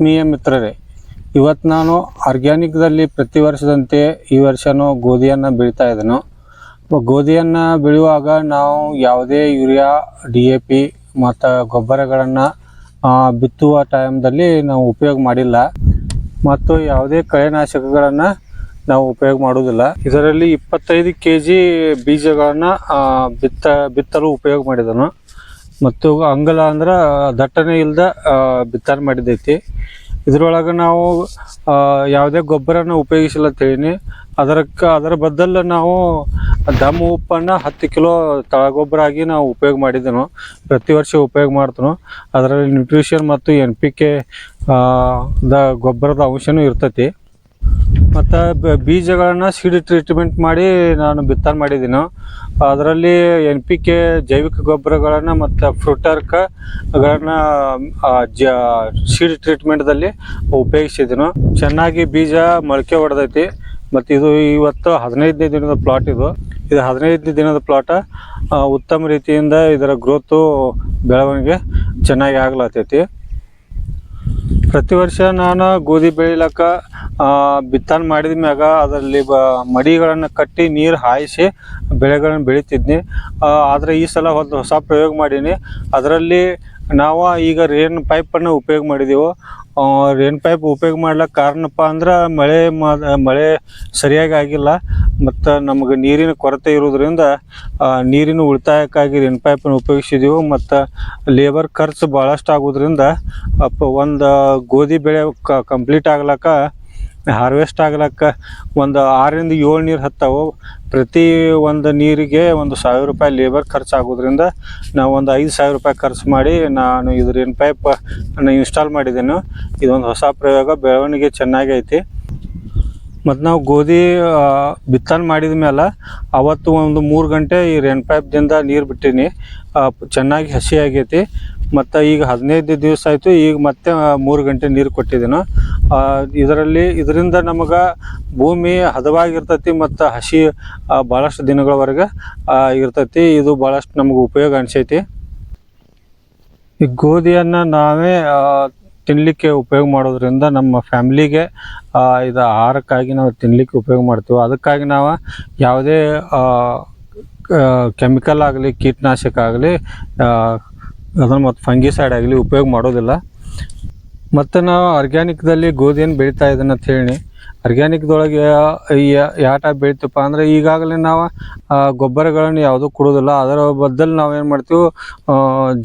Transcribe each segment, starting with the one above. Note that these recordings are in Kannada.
ಆತ್ಮೀಯ ಮಿತ್ರರೇ ಇವತ್ತು ನಾನು ಆರ್ಗ್ಯಾನಿಕ್ದಲ್ಲಿ ಪ್ರತಿ ವರ್ಷದಂತೆ ಈ ವರ್ಷವೂ ಗೋಧಿಯನ್ನು ಬೆಳೀತಾ ಇದ್ದೇನೆ. ಗೋಧಿಯನ್ನು ಬೆಳೆಯುವಾಗ ನಾವು ಯಾವುದೇ ಯೂರಿಯಾ, ಡಿ ಎ ಪಿ ಮತ್ತು ಗೊಬ್ಬರಗಳನ್ನು ಬಿತ್ತುವ ಟೈಮ್ದಲ್ಲಿ ನಾವು ಉಪಯೋಗ ಮಾಡಿಲ್ಲ. ಮತ್ತು ಯಾವುದೇ ಕಳೆನಾಶಕಗಳನ್ನು ನಾವು ಉಪಯೋಗ ಮಾಡುವುದಿಲ್ಲ. ಇದರಲ್ಲಿ ಇಪ್ಪತ್ತೈದು ಕೆ ಜಿ ಬೀಜಗಳನ್ನು ಬಿತ್ತ, ಬಿತ್ತಲು ಉಪಯೋಗ ಮಾಡಿದನು ಮತ್ತು ಅಂಗಲ ಅಂದ್ರೆ ದಟ್ಟಣೆ ಇಲ್ದ ಬಿತ್ತನೆ ಮಾಡಿದೈತಿ. ಇದ್ರೊಳಗೆ ನಾವು ಯಾವುದೇ ಗೊಬ್ಬರನ ಉಪಯೋಗಿಸಿಲ್ಲ ಅದರಕ್ಕೆ, ಅದರ ಬದಲು ನಾವು ದಮ್ ಉಪ್ಪನ್ನು ಹತ್ತು ಕಿಲೋ ತಳಗೊಬ್ಬರ ಆಗಿ ನಾವು ಉಪಯೋಗ ಮಾಡಿದ್ದೆನು ಪ್ರತಿ ವರ್ಷ ಉಪಯೋಗ ಮಾಡ್ತನು. ಅದರಲ್ಲಿ ನ್ಯೂಟ್ರಿಷನ್ ಮತ್ತು ಎನ್ ಪಿ ಕೆ ದ ಗೊಬ್ಬರದ ಅಂಶನೂ ಇರ್ತೈತಿ. ಮತ್ತು ಬೀಜಗಳನ್ನು ಸೀಡ್ ಟ್ರೀಟ್ಮೆಂಟ್ ಮಾಡಿ ನಾನು ಬಿತ್ತನೆ ಮಾಡಿದ್ದೀನಿ ಅದರಲ್ಲಿ ಎನ್ ಪಿ ಕೆ ಜೈವಿಕ ಗೊಬ್ಬರಗಳನ್ನು ಮತ್ತು ಫ್ರೂಟರ್ಕ್ಗಳನ್ನು ಜ ಸೀಡ್ ಟ್ರೀಟ್ಮೆಂಟ್ದಲ್ಲಿ ಉಪಯೋಗಿಸಿದ್ದೀನಿ ಚೆನ್ನಾಗಿ ಬೀಜ ಮೊಳಕೆ ಹೊಡೆದೈತಿ. ಮತ್ತು ಇದು ಇವತ್ತು ಹದಿನೈದನೇ ದಿನದ ಪ್ಲಾಟ್ ಇದು. ಇದು ಹದಿನೈದನೇ ದಿನದ ಪ್ಲಾಟ ಉತ್ತಮ ರೀತಿಯಿಂದ ಇದರ ಗ್ರೋತು ಬೆಳವಣಿಗೆ ಚೆನ್ನಾಗಿ ಆಗ್ಲತ್ತೈತಿ. ಪ್ರತಿ ವರ್ಷ ನಾನು ಗೋಧಿ ಬೆಳಿಲಕ್ಕ ಬಿತ್ತನೆ ಮಾಡಿದ ಮ್ಯಾಗ ಅದರಲ್ಲಿ ಬ, ಮಡಿಗಳನ್ನು ಕಟ್ಟಿ ನೀರು ಹಾಯಿಸಿ ಬೆಳೆಗಳನ್ನು ಬೆಳಿತಿದ್ನಿ. ಆದರೆ ಈ ಸಲ ಒಂದು ಹೊಸ ಪ್ರಯೋಗ ಮಾಡೀನಿ. ಅದರಲ್ಲಿ ನಾವು ಈಗ ರೇನ್ ಪೈಪನ್ನು ಉಪಯೋಗ ಮಾಡಿದೆವು. ರೇನ್ ಪೈಪ್ ಉಪಯೋಗ ಮಾಡ್ಲಿಕ್ಕೆ ಕಾರಣಪ್ಪ ಅಂದ್ರೆ ಮಳೆ ಮಳೆ ಸರಿಯಾಗಿ ಆಗಿಲ್ಲ. ಮತ್ತು ನಮಗೆ ನೀರಿನ ಕೊರತೆ ಇರೋದ್ರಿಂದ ನೀರಿನ ಉಳಿತಾಯಕ್ಕಾಗಿ ರೇನ್ ಪೈಪನ್ನು ಉಪಯೋಗಿಸಿದೆವು. ಮತ್ತು ಲೇಬರ್ ಖರ್ಚು ಭಾಳಷ್ಟು ಆಗೋದ್ರಿಂದ ಅಪ್ಪ ಒಂದು ಗೋಧಿ ಬೆಳೆ ಕಂಪ್ಲೀಟ್ ಆಗ್ಲಕ್ಕ ಹಾರ್ವೆಸ್ಟ್ ಆಗ್ಲಕ್ಕ ಒಂದು ಆರರಿಂದ ಏಳು ನೀರು ಹತ್ತವು. ಪ್ರತಿ ಒಂದು ನೀರಿಗೆ ಒಂದು ಸಾವಿರ ರೂಪಾಯಿ ಲೇಬರ್ ಖರ್ಚು ಆಗೋದ್ರಿಂದ ನಾವು ಒಂದು ಐದು ಸಾವಿರ ರೂಪಾಯಿ ಖರ್ಚು ಮಾಡಿ ನಾನು ಇದು ರೇನ್ ಪೈಪ್ ಇನ್ಸ್ಟಾಲ್ ಮಾಡಿದ್ದೇನೆ ಇದೊಂದು ಹೊಸ ಪ್ರಯೋಗ, ಬೆಳವಣಿಗೆ ಚೆನ್ನಾಗಿ ಐತಿ. ಮತ್ತು ನಾವು ಗೋಧಿ ಬಿತ್ತನೆ ಮಾಡಿದ ಮೇಲೆ ಅವತ್ತು ಒಂದು ಮೂರು ಗಂಟೆ ಈ ರೇನ್ ಪೈಪ್ದಿಂದ ನೀರು ಬಿಟ್ಟೀನಿ. ಚೆನ್ನಾಗಿ ಹಸಿ ಆಗೈತಿ. ಮತ್ತು ಈಗ ಹದಿನೈದು ದಿವಸ ಆಯಿತು, ಈಗ ಮತ್ತೆ ಮೂರು ಗಂಟೆ ನೀರು ಕೊಟ್ಟಿದ್ದೇನೆ ಇದರಲ್ಲಿ, ಇದರಿಂದ ನಮಗೆ ಭೂಮಿ ಹದವಾಗಿರ್ತೈತಿ ಮತ್ತು ಹಸಿ ಭಾಳಷ್ಟು ದಿನಗಳವರೆಗೆ ಇರ್ತೈತಿ. ಇದು ಭಾಳಷ್ಟು ನಮಗೆ ಉಪಯೋಗ ಅನಿಸೈತಿ. ಈ ಗೋಧಿಯನ್ನು ನಾವೇ ತಿನ್ನಲಿಕ್ಕೆ ಉಪಯೋಗ ಮಾಡೋದ್ರಿಂದ ನಮ್ಮ ಫ್ಯಾಮ್ಲಿಗೆ ಇದು ಆಹಾರಕ್ಕಾಗಿ ನಾವು ತಿನ್ನಲಿಕ್ಕೆ ಉಪಯೋಗ ಮಾಡ್ತೀವಿ. ಅದಕ್ಕಾಗಿ ನಾವು ಯಾವುದೇ ಕೆಮಿಕಲ್ ಆಗಲಿ, ಕೀಟನಾಶಕ ಆಗಲಿ ಅದನ್ನು ಮತ್ತು ಫಂಗಿಸೈಡ್ ಆಗಲಿ ಉಪಯೋಗ ಮಾಡೋದಿಲ್ಲ. ಮತ್ತು ನಾವು ಆರ್ಗ್ಯಾನಿಕ್ದಲ್ಲಿ ಗೋಧಿಯನ್ನು ಬೆಳೀತಾ ಇದ್ದೀನಿ ಅಂತ ಹೇಳಿ. ಆರ್ಗ್ಯಾನಿಕ್ದೊಳಗೆ ಯಾವ ಟೈಪ್ ಬೆಳಿತಪ್ಪ ಅಂದರೆ ಈಗಾಗಲೇ ನಾವು ಗೊಬ್ಬರಗಳನ್ನು ಯಾವುದೂ ಕೊಡೋದಿಲ್ಲ. ಅದರ ಬದಲು ನಾವು ಏನು ಮಾಡ್ತೀವಿ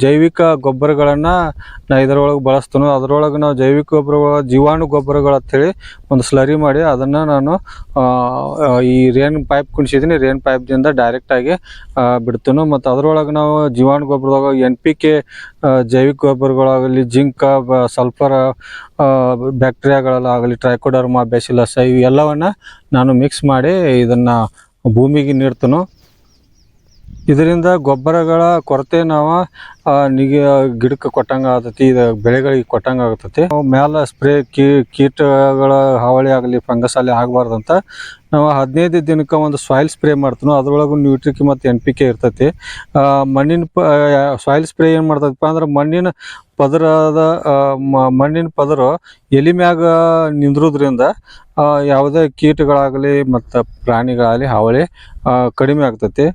ಜೈವಿಕ ಗೊಬ್ಬರಗಳನ್ನು ನಾ ಇದರೊಳಗೆ ಬಳಸ್ತೀನಿ, ಅದರೊಳಗೆ ನಾವು ಜೈವಿಕ ಗೊಬ್ಬರಗಳ ಜೀವಾಣು ಗೊಬ್ಬರಗಳು ಅಂತೇಳಿ ಒಂದು ಸ್ಲರಿ ಮಾಡಿ ಅದನ್ನು ನಾನು ಈ ರೇನ್ ಪೈಪ್ ಕುಣಿಸಿದ್ದೀನಿ ರೇನ್ ಪೈಪ್ದಿಂದ ಡೈರೆಕ್ಟಾಗಿ ಬಿಡ್ತೀನಿ. ಮತ್ತು ಅದರೊಳಗೆ ನಾವು ಜೀವಾಣು ಗೊಬ್ಬರದಾಗ ಎನ್ ಪಿ ಕೆ ಜೈವಿಕ ಗೊಬ್ಬರಗಳಾಗಲಿ, ಜಿಂಕ ಸಲ್ಫರ ಬ್ಯಾಕ್ಟೀರಿಯಾಗಳಾಗಲಿ ಟ್ರೈಕೋಡರ್ಮಾ ಬೆಸಿಲಸ್ ಇವು ಎಲ್ಲವನ್ನು ನಾನು ಮಿಕ್ಸ್ ಮಾಡಿ ಇದನ್ನು ಭೂಮಿಗೆ ನೀಡ್ತೀನಿ ಇದರಿಂದ ಗೊಬ್ಬರಗಳ ಕೊರತೆ ನಾವು ನಿಗೆ, ಗಿಡಕ್ಕೆ ಕೊಟ್ಟಂಗೆ ಆಗ್ತೈತಿ ಇದು ಬೆಳೆಗಳಿಗೆ ಕೊಟ್ಟಂಗೆ ಆಗ್ತೈತಿ. ಮ್ಯಾಲ ಸ್ಪ್ರೇ ಕೀಟಗಳ ಹಾವಳಿ ಆಗಲಿ, ಫಂಗಸ್ ಆಗಲಿ ಆಗಬಾರ್ದಂತ ನಾವು ಹದಿನೈದು ದಿನಕ್ಕೆ ಒಂದು ಸಾಯಿಲ್ ಸ್ಪ್ರೇ ಮಾಡ್ತೀವಿ ಅದ್ರೊಳಗೂ ನ್ಯೂಟ್ರಿಕ್ ಮತ್ತು ಎನ್ ಪಿ ಕೆ ಇರ್ತೈತಿ. ಮಣ್ಣಿನ ಪ ಸಾಯಿಲ್ ಸ್ಪ್ರೇ ಏನು ಮಾಡ್ತೈತಪ್ಪ ಅಂದ್ರೆ ಮಣ್ಣಿನ ಪದರದ ಮಣ್ಣಿನ ಪದರ ಎಲೆ ಮ್ಯಾಗ ನಿಂದ್ರೋದ್ರಿಂದ ಯಾವುದೇ ಕೀಟಗಳಾಗಲಿ ಮತ್ತು ಪ್ರಾಣಿಗಳಾಗಲಿ ಹಾವಳಿ ಕಡಿಮೆ ಆಗ್ತೈತಿ.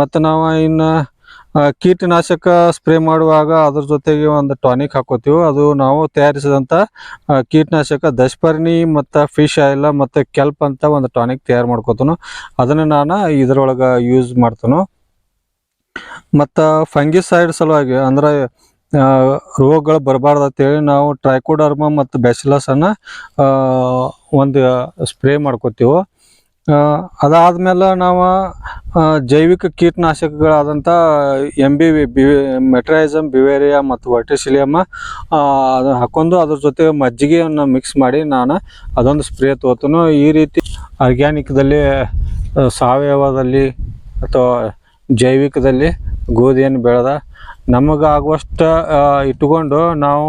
ಮತ್ತು ನಾವು ಇನ್ನು ಕೀಟನಾಶಕ ಸ್ಪ್ರೇ ಮಾಡುವಾಗ ಅದ್ರ ಜೊತೆಗೆ ಒಂದು ಟಾನಿಕ್ ಹಾಕೋತೀವಿ. ಅದು ನಾವು ತಯಾರಿಸಿದಂಥ ಕೀಟನಾಶಕ ದಶಪರ್ಣಿ ಮತ್ತು ಫಿಶ್ ಆಯಿಲ್ ಮತ್ತು ಕೆಲ್ಪ್ ಅಂತ ಒಂದು ಟಾನಿಕ್ ತಯಾರು ಮಾಡ್ಕೋತನು. ಅದನ್ನು ನಾನು ಇದ್ರೊಳಗೆ ಯೂಸ್ ಮಾಡ್ತಾನು. ಮತ್ತು ಫಂಗಿಸೈಡ್ ಸಲುವಾಗಿ ಅಂದ್ರೆ ರೋಗಗಳು ಬರಬಾರ್ದು ಅಂತೇಳಿ ನಾವು ಟ್ರೈಕೋಡರ್ಮ ಮತ್ತು ಬ್ಯಾಸಿಲಸನ್ನು ಒಂದು ಸ್ಪ್ರೇ ಮಾಡ್ಕೋತೀವಿ. ಅದಾದಮೇಲೆ ನಾವು ಜೈವಿಕ ಕೀಟನಾಶಕಗಳಾದಂಥ M B B metarhizium beauveria ಮತ್ತು ವರ್ಟಿಸಿಲಿಯಮ್ಮ ಅದನ್ನು ಹಾಕೊಂಡು ಅದ್ರ ಜೊತೆ ಮಜ್ಜಿಗೆಯನ್ನು ಮಿಕ್ಸ್ ಮಾಡಿ ನಾನು ಅದೊಂದು ಸ್ಪ್ರೇ ತೋತನು. ಈ ರೀತಿ ಆರ್ಗ್ಯಾನಿಕ್ದಲ್ಲಿ ಸಾವಯವದಲ್ಲಿ ಅಥವಾ ಜೈವಿಕದಲ್ಲಿ ಗೋಧಿಯನ್ನು ಬೆಳೆದ ನಮಗೆ ಆಗುವಷ್ಟು ಆ, ಇಟ್ಕೊಂಡು ನಾವು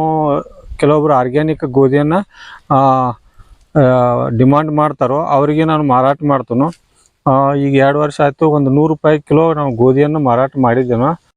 ಕೆಲವೊಬ್ರು ಆರ್ಗ್ಯಾನಿಕ್ ಗೋಧಿಯನ್ನು ಡಿಮಾಂಡ್ ಮಾಡ್ತಾರೋ ಅವರಿಗೆ ನಾನು ಮಾರಾಟ ಮಾಡ್ತೀನೋ. ಈಗ ಎರಡು ವರ್ಷ ಆಯಿತು, ಒಂದು ನೂರು ರೂಪಾಯಿ ಕಿಲೋ ನಾವು ಗೋಧಿಯನ್ನು ಮಾರಾಟ ಮಾಡಿದ್ದೇನೆ